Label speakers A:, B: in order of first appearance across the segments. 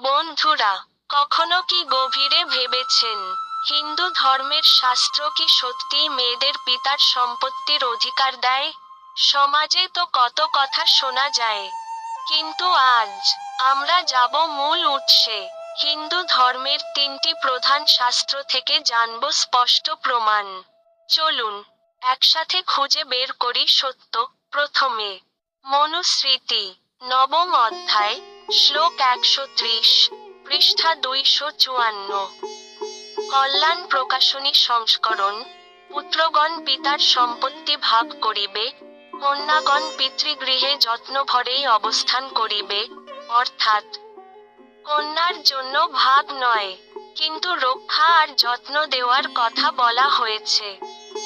A: বন্ধুরা, কখনো কি গভীরে ভেবেছেন হিন্দু ধর্মের শাস্ত্র কি সত্যিই মেয়েদের পিতার সম্পত্তির অধিকার দেয়? সমাজে তো কত কথা শোনা যায়। কিন্তু আজ আমরা যাব মূল উৎসে, হিন্দু ধর্মের তিনটি প্রধান শাস্ত্র থেকে জানব স্পষ্ট প্রমাণ। চলুন, একসাথে খুঁজে বের করি সত্য প্রথমে। মনুস্মৃতি, নবম অধ্যায় শ্লোক একশো ত্রিশ, পৃষ্ঠা দুইশো চুয়ান্ন। কল্যাণ প্রকাশনী সংস্করণ, পুত্রগণ পিতার সম্পত্তি ভাগ করিবে, কন্যাগণ পিতৃগৃহে যত্নভরেই অবস্থান করিবে, অর্থাৎ কন্যার জন্য ভাগ নয়, কিন্তু রক্ষা আর যত্ন দেওয়ার কথা বলা হয়েছে।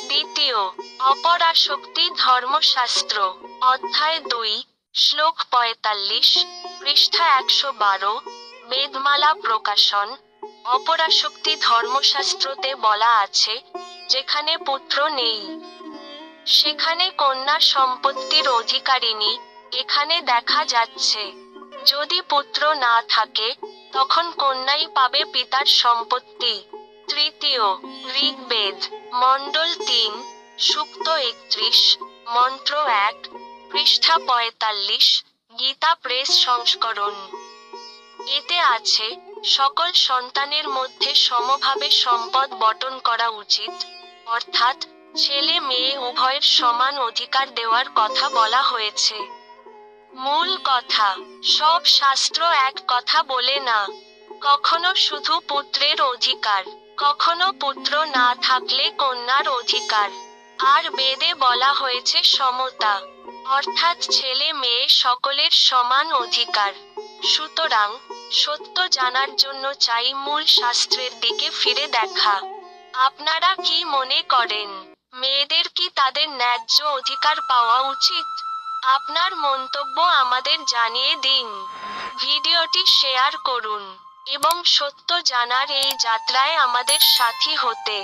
A: দ্বিতীয়, অপরাশক্তি ধর্মশাস্ত্র, অধ্যায় দুই শ্লোক পঁয়তাল্লিশ, পৃষ্ঠা একশো বারো বেদমালা প্রকাশন। অপরাশক্তি ধর্মশাস্ত্রতে বলা আছে, যেখানে পুত্র নেই। সেখানে কন্যা সম্পত্তির অধিকারিণী এখানে দেখা যাচ্ছে। যদি পুত্র না থাকে, তখন কন্যাই পাবে পিতার সম্পত্তি। তৃতীয়, ঋগ্বেদ, মণ্ডল তিন, সুক্ত একত্রিশ, মন্ত্র এক পৃষ্ঠা পঁয়তাল্লিশ, গীতা প্রেস সংস্করণ। এতে আছে, সকল সন্তানের মধ্যে সমভাবে সম্পদ বটন করা উচিত, অর্থাৎ ছেলে মেয়ে উভয়ের সমান অধিকার দেওয়ার কথা বলা হয়েছে। মূল কথা, সব শাস্ত্র এক কথা বলে না, কখনো শুধু পুত্রের অধিকার, কখনো পুত্র না থাকলে কন্যার অধিকার। আর বেদে বলা হয়েছে সমতা, অর্থাৎ ছেলে মেয়ে সকলের সমান অধিকার। সুতরাং সত্য জানার জন্য চাই মূল শাস্ত্রের দিকে ফিরে দেখা। আপনারা কি মনে করেন, মেয়েদের কি তাদের ন্যায্য অধিকার পাওয়া উচিত? আপনার মন্তব্য আমাদের জানিয়ে দিন। ভিডিওটি শেয়ার করুন এবং সত্য জানার এই যাত্রায় আমাদের সাথী হতে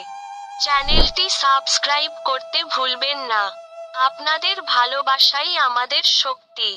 A: চ্যানেলটি সাবস্ক্রাইব করতে ভুলবেন না। আপনাদের ভালোবাসাই আমাদের শক্তি।